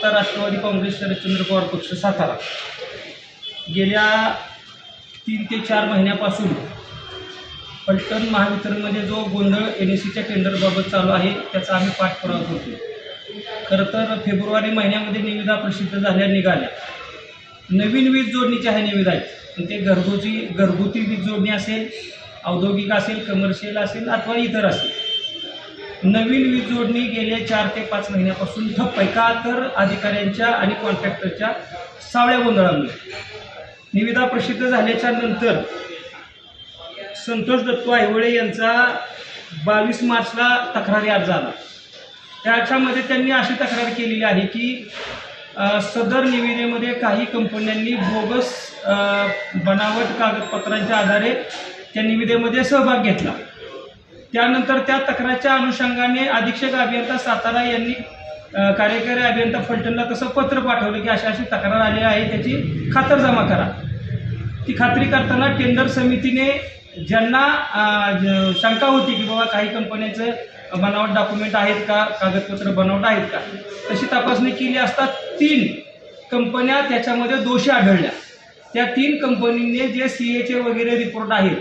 प्रवक्ता राष्ट्रवादी काँग्रेस शरदचंद्र पवार पक्ष सातारा. गेल्या तीन ते चार महिन्यापासून पलटण महावितरणमध्ये जो गोंधळ एन एस सीच्या टेंडरबाबत चालू आहे त्याचा आम्ही पाठपुरावा करतो खरं तर फेब्रुवारी महिन्यामध्ये निविदा प्रसिद्ध झाल्या निघाल्या. नवीन वीज जोडणीच्या ह्या निविदा आहेत. पण ते घरगुती घरगुती वीज जोडणी असेल औद्योगिक असेल कमर्शियल असेल अथवा इतर असेल. नवीन वीज जोडणी गेले चार ते पाच महिन्यापासून ठप्प आहे का तर अधिकाऱ्यांच्या आणि कॉन्ट्रॅक्टरच्या सावळ्या गोंधळामुळे. निविदा प्रसिद्ध झाल्याच्यानंतर संतोष दत्तू आयवळे यांचा बावीस मार्चला तक्रारी अर्ज आला त्याच्यामध्ये त्यांनी अशी तक्रार केलेली आहे की सदर निविदेमध्ये काही कंपन्यांनी बोगस बनावट कागदपत्रांच्या आधारे त्या निविदेमध्ये सहभाग घेतला. त्यानंतर त्या तक्रारच्या अनुषंगाने अधीक्षक अभियंता सातारा यांनी कार्यकारी अभियंता फलटणला तसं पत्र पाठवलं की अशा अशी तक्रार आली आहे त्याची खातरजमा करा. ती खात्री करताना टेंडर समितीने ज्यांना ज- शंका होती की बाबा काही कंपन्यांचं बनावट डॉक्युमेंट आहेत का कागदपत्र बनावट आहेत का तशी तपासणी केली असता तीन कंपन्या त्याच्यामध्ये दोषी आढळल्या. त्या तीन कंपनींनी जे सी एचे वगैरे रिपोर्ट आहेत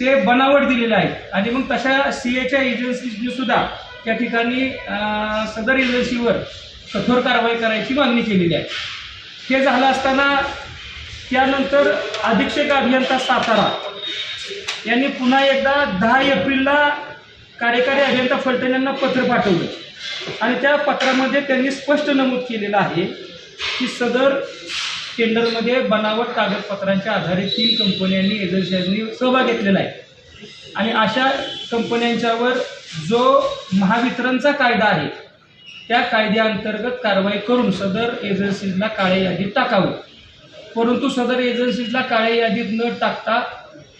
ते बनावट दिलेले आहेत आणि मग तशा सी एच्या एजन्सीजनी सुद्धा त्या ठिकाणी सदर एजन्सीवर कठोर कारवाई करायची मागणी केलेली आहे. हे झालं असताना त्यानंतर अधीक्षक अभियंता सातारा यांनी पुन्हा एकदा दहा एप्रिलला कार्यकारी अभियंता फलटण यांना पत्र पाठवलं. आणि त्या पत्रामध्ये त्यांनी स्पष्ट नमूद केलेलं आहे की सदर टेंडरमध्ये बनावट कागदपत्रांच्या आधारे तीन कंपन्यांनी एजन्सीनी सहभाग घेतलेला आहे. आणि अशा कंपन्यांच्यावर जो महावितरणचा कायदा आहे त्या कायद्याअंतर्गत कारवाई करून सदर एजन्सीजला काळ्या यादीत टाकावं. परंतु सदर एजन्सीजला काळ्या यादीत न टाकता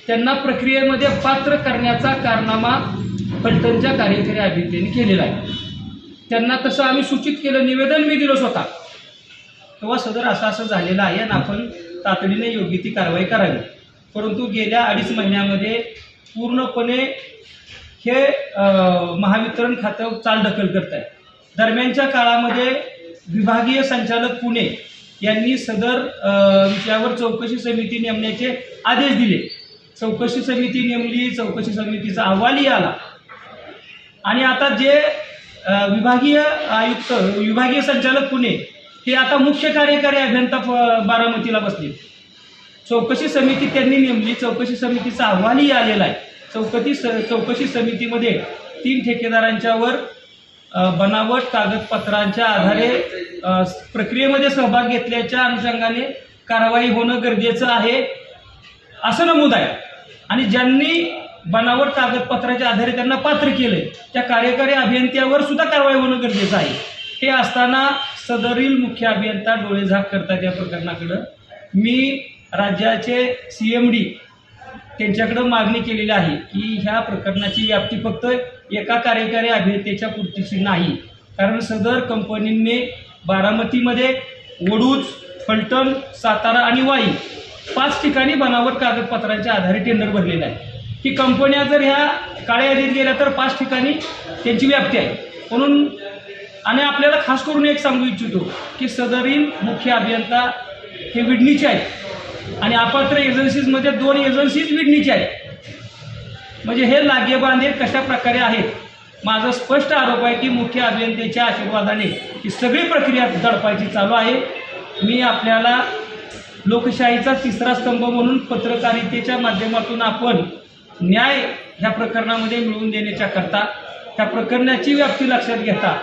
त्यांना प्रक्रियेमध्ये पात्र करण्याचा कारनामा फलटणच्या कार्यकारी अभियंत्यांनी केलेला आहे. त्यांना तसं आम्ही सूचित केलं निवेदन मी दिलं स्वतः. किंवा सदर असं असं झालेलं आहे आणि आपण तातडीने योग्य ती कारवाई करावी. परंतु गेल्या अडीच महिन्यामध्ये पूर्णपणे हे महावितरण खातं चालढकल करत आहे. दरम्यानच्या काळामध्ये विभागीय संचालक पुणे यांनी सदर विषयावर चौकशी समिती नेमण्याचे आदेश दिले. चौकशी समिती नेमली चौकशी समितीचा अहवालही आला. आणि आता जे विभागीय आयुक्त विभागीय संचालक पुणे ते आता मुख्य कार्यकारी अभियंता बारामतीला बसले. चौकशी समिती त्यांनी नेमली. चौकशी समितीचा अहवालही आलेला आहे. चौकशी स चौकशी समितीमध्ये तीन ठेकेदारांच्यावर बनावट कागदपत्रांच्या आधारे प्रक्रियेमध्ये सहभाग घेतल्याच्या अनुषंगाने कारवाई होणं गरजेचं आहे असं नमूद आहे. आणि ज्यांनी बनावट कागदपत्राच्या आधारे त्यांना पात्र केले त्या कार्यकारी अभियंत्यावर सुद्धा कारवाई होणं गरजेचं आहे. हे असताना सदरील मुख्य अभियंता डोळेझाक करतात या प्रकरणाकडं. मी राज्याचे सी एम डी त्यांच्याकडं मागणी केलेली आहे की ह्या प्रकरणाची व्याप्ती फक्त एका कार्यकारी अभियंत्याच्या पुरतीची नाही. कारण सदर कंपनींनी बारामतीमध्ये वडूज फलटण सातारा आणि वाई पाच ठिकाणी बनावट कागदपत्रांच्या आधारे टेंडर भरलेलं आहे की कंपन्या जर ह्या काळ्या यादीत गेल्या तर पाच ठिकाणी त्यांची व्याप्ती आहे. म्हणून आणि आपल्याला खास करून एक सांगू इच्छितो की सदरीन मुख्य अभियंता हे विडणीचे आहेत. आणि अपात्र एजन्सीजमध्ये दोन एजन्सीज विडणीचे आहेत. म्हणजे हे लागेबांधे कशा प्रकारे आहेत? माझा स्पष्ट आरोप आहे की मुख्य अभियंत्याच्या आशीर्वादाने ही सगळी प्रक्रिया दडपायची चालू आहे. मी आपल्याला लोकशाहीचा तिसरा स्तंभ म्हणून पत्रकारितेच्या माध्यमातून आपण न्याय ह्या प्रकरणामध्ये मिळवून देण्याच्या करता त्या प्रकरणाची व्याप्ती लक्षात घेता.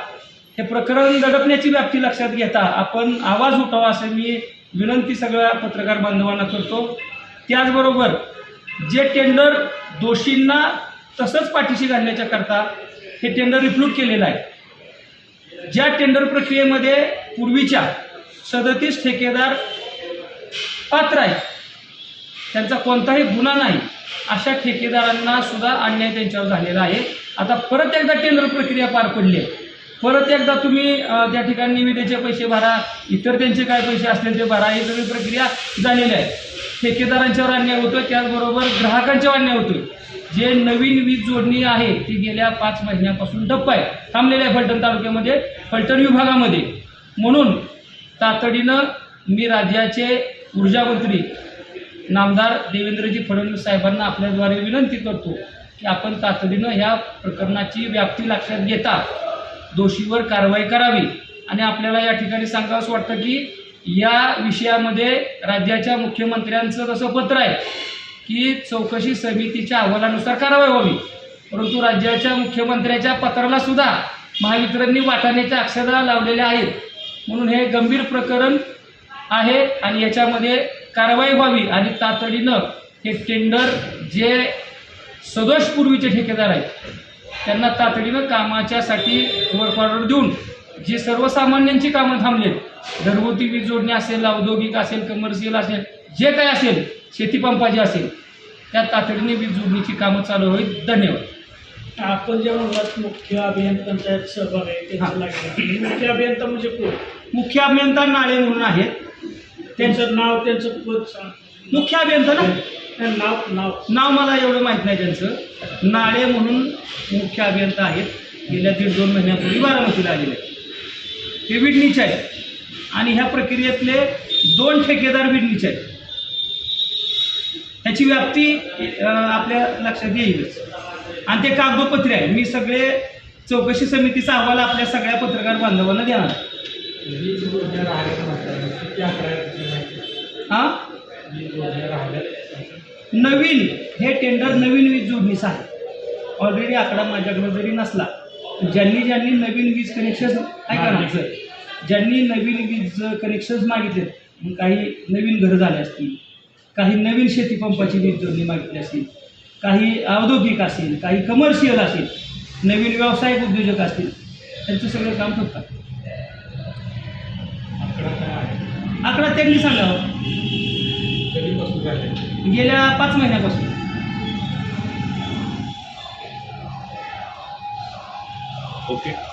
हे प्रकरण दडपण्याची व्याप्ती लक्षात घेता आपण आवाज उठावा असं मी विनंती सगळ्या पत्रकार बांधवांना करतो. त्याचबरोबर जे टेंडर दोषींना तसंच पाठीशी घालण्याच्या करता हे टेंडर रिप्लूट केलेलं आहे. ज्या टेंडर प्रक्रियेमध्ये पूर्वीच्या सदतीस ठेकेदार पात्र आहेत त्यांचा कोणताही गुन्हा नाही अशा ठेकेदारांना सुद्धा अन्याय त्यांच्यावर झालेला आहे. आता परत एकदा टेंडर प्रक्रिया पार पडली आहे. परत एकदा तुम्ही त्या ठिकाणी निविदेचे पैसे भरा इतर त्यांचे काय पैसे असतील ते भरा ही सगळी प्रक्रिया झालेली आहे. ठेकेदारांच्यावर अन्याय होतो त्याचबरोबर ग्राहकांच्यावर अन्याय होतो जे नवीन वीज जोडणी आहे ती गेल्या पाच महिन्यापासून ठप्प आहे. थांबलेली आहे फलटण तालुक्यामध्ये फलटण विभागामध्ये. म्हणून तातडीनं मी राज्याचे ऊर्जामंत्री नामदार देवेंद्रजी फडणवीस साहेबांना आपल्याद्वारे विनंती करतो की आपण तातडीनं ह्या प्रकरणाची व्याप्ती लक्षात घेता. दोषीवर कारवाई करावी. आणि आपल्याला या ठिकाणी सांगावंसं वाटतं की या विषयामध्ये राज्याच्या मुख्यमंत्र्यांचं जसं पत्र आहे की चौकशी समितीच्या अहवालानुसार कारवाई व्हावी. परंतु राज्याच्या मुख्यमंत्र्याच्या पत्राला सुद्धा महावितरणनी वाटाण्याच्या अक्षरा लावलेल्या आहेत. म्हणून हे गंभीर प्रकरण आहे आणि याच्यामध्ये कारवाई व्हावी आणि तातडीनं हे टेंडर जे सदोष पूर्वीचे ठेकेदार आहेत त्यांना तातडीनं कामाच्यासाठी वर्क ऑर्डर देऊन जी सर्वसामान्यांची कामं थांबलेत घरगुती वीज जोडणी असेल औद्योगिक असेल कमर्शियल असेल जे काही असेल शेतीपंपाचे असेल त्या तातडीने वीज जोडणीची कामं चालू होईल धन्यवाद. आपण जे म्हणलात मुख्य अभियंत्यांचा यात सहभाग आहे हा. त्यांचं लागेल मुख्य अभियंता म्हणजे कोण? मुख्य अभियंता नाळे म्हणून आहेत. त्यांचं नाव त्यांचं पद सांग. मुख्य अभियंता ना? नाही, नाव नाव नाव मला एवढं माहीत नाही त्यांचं. नाळे म्हणून मुख्य अभियंता आहेत. गेल्या दीड दोन महिन्यापूर्वी बारामतीला आलेले. आहेत. ते विडणीचे आहेत. आणि ह्या प्रक्रियेतले दोन ठेकेदार विडणीचे आहेत. त्याची व्याप्ती आपल्या लक्षात येईलच. आणि ते कागदोपत्री आहे मी सगळे चौकशी समितीचा अहवाल आपल्या सगळ्या पत्रकार बांधवांना देणार. हां? नवीन हे टेंडर नवीन वीज जोडणीचं आहे. ऑलरेडी आकडा माझ्याकडे जरी नसला ज्यांनी ज्यांनी नवीन वीज कनेक्शन ना सर ज्यांनी नवीन वीज कनेक्शन्स मागितलेत मग काही नवीन घरं झाले असतील काही नवीन शेतीपंपाची वीज जोडणी मागितली असतील काही औद्योगिक असेल काही कमर्शियल असेल नवीन व्यावसायिक उद्योजक असतील त्यांचं सगळं काम ठोकतात. आकडा त्यांनी सांगावं. गेल्या पाच महिन्यापासून. ओके